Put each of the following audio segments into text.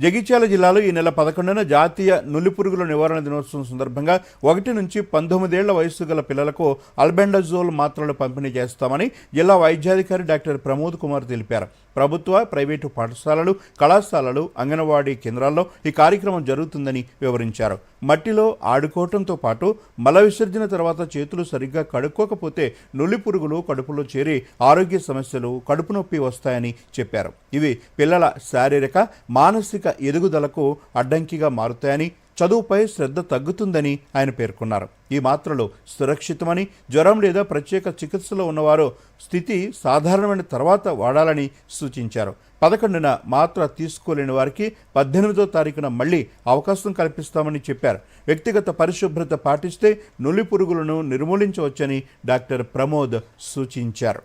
జగిత్యాల జిల్లాలో ఈ నెల పదకొండున జాతీయ నులిపురుగుల నివారణ దినోత్సవం సందర్భంగా ఒకటి నుంచి పంతొమ్మిదేళ్ళ వయస్సు గల పిల్లలకు అల్బెండజోల్ మాత్రలు పంపిణీ చేస్తామని జిల్లా వైద్యాధికారి డాక్టర్ ప్రమోద్ కుమార్ తెలిపారు. ప్రభుత్వ ప్రైవేటు పాఠశాలలు కళాశాలలు అంగన్వాడీ కేంద్రాల్లో ఈ కార్యక్రమం జరుగుతుందని వివరించారు. మట్టిలో ఆడుకోవటంతో పాటు మల విసర్జన తర్వాత చేతులు సరిగ్గా కడుక్కోకపోతే నులి పురుగులు కడుపులో చేరి ఆరోగ్య సమస్యలు కడుపు నొప్పి వస్తాయని చెప్పారు. ఇవి పిల్లల శారీరక మానసిక ఎదుగుదలకు అడ్డంకిగా మారుతాయని చదువుపై శ్రద్ధ తగ్గుతుందని ఆయన పేర్కొన్నారు. ఈ మాత్రలు సురక్షితమని జ్వరం లేదా ప్రత్యేక చికిత్సలో ఉన్నవారు స్థితి సాధారణమైన తర్వాత వాడాలని సూచించారు. పదకొండున మాత్ర తీసుకోలేని వారికి పద్దెనిమిదో తారీఖున మళ్ళీ అవకాశం కల్పిస్తామని చెప్పారు. వ్యక్తిగత పరిశుభ్రత పాటిస్తే నులి పురుగులను నిర్మూలించవచ్చని డాక్టర్ ప్రమోద్ సూచించారు.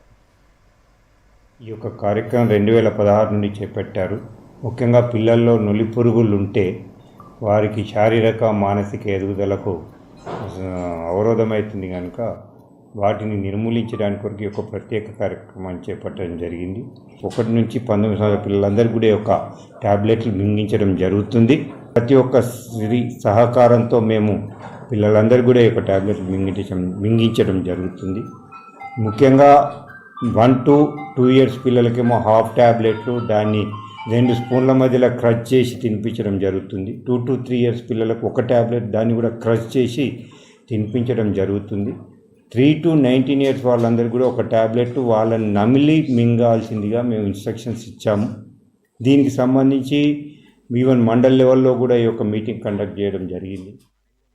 ఈ యొక్క కార్యక్రమం రెండు వేల పదహారు నుండి చేపట్టారు. ముఖ్యంగా పిల్లల్లో నులి పురుగులు ఉంటే వారికి శారీరక మానసిక ఎదుగుదలకు అవరోధమవుతుంది కనుక వాటిని నిర్మూలించడానికి కొరకు ఒక ప్రత్యేక కార్యక్రమం చేపట్టడం జరిగింది. ఒకటి నుంచి పంతొమ్మిది సంవత్సరాల పిల్లలందరికీ కూడా ఒక ట్యాబ్లెట్లు మింగించడం జరుగుతుంది. ప్రతి ఒక్క స్త్రీ సహకారంతో మేము పిల్లలందరికీ కూడా ఈ యొక్క ట్యాబ్లెట్లు మింగించడం మింగించడం జరుగుతుంది. ముఖ్యంగా వన్ టు టూ ఇయర్స్ పిల్లలకేమో హాఫ్ ట్యాబ్లెట్లు దాన్ని రెండు స్పూన్ల మధ్యలో క్రష్ చేసి తినిపించడం జరుగుతుంది. టూ టు త్రీ ఇయర్స్ పిల్లలకు ఒక ట్యాబ్లెట్ దాన్ని కూడా క్రష్ చేసి తినిపించడం జరుగుతుంది. త్రీ టు నైన్టీన్ ఇయర్స్ వాళ్ళందరికీ కూడా ఒక ట్యాబ్లెట్ వాళ్ళని నమిలి మింగాల్సిందిగా మేము ఇన్స్ట్రక్షన్స్ ఇచ్చాము. దీనికి సంబంధించి ఈవెన్ మండల్ లెవెల్లో కూడా ఈ యొక్క మీటింగ్ కండక్ట్ చేయడం జరిగింది.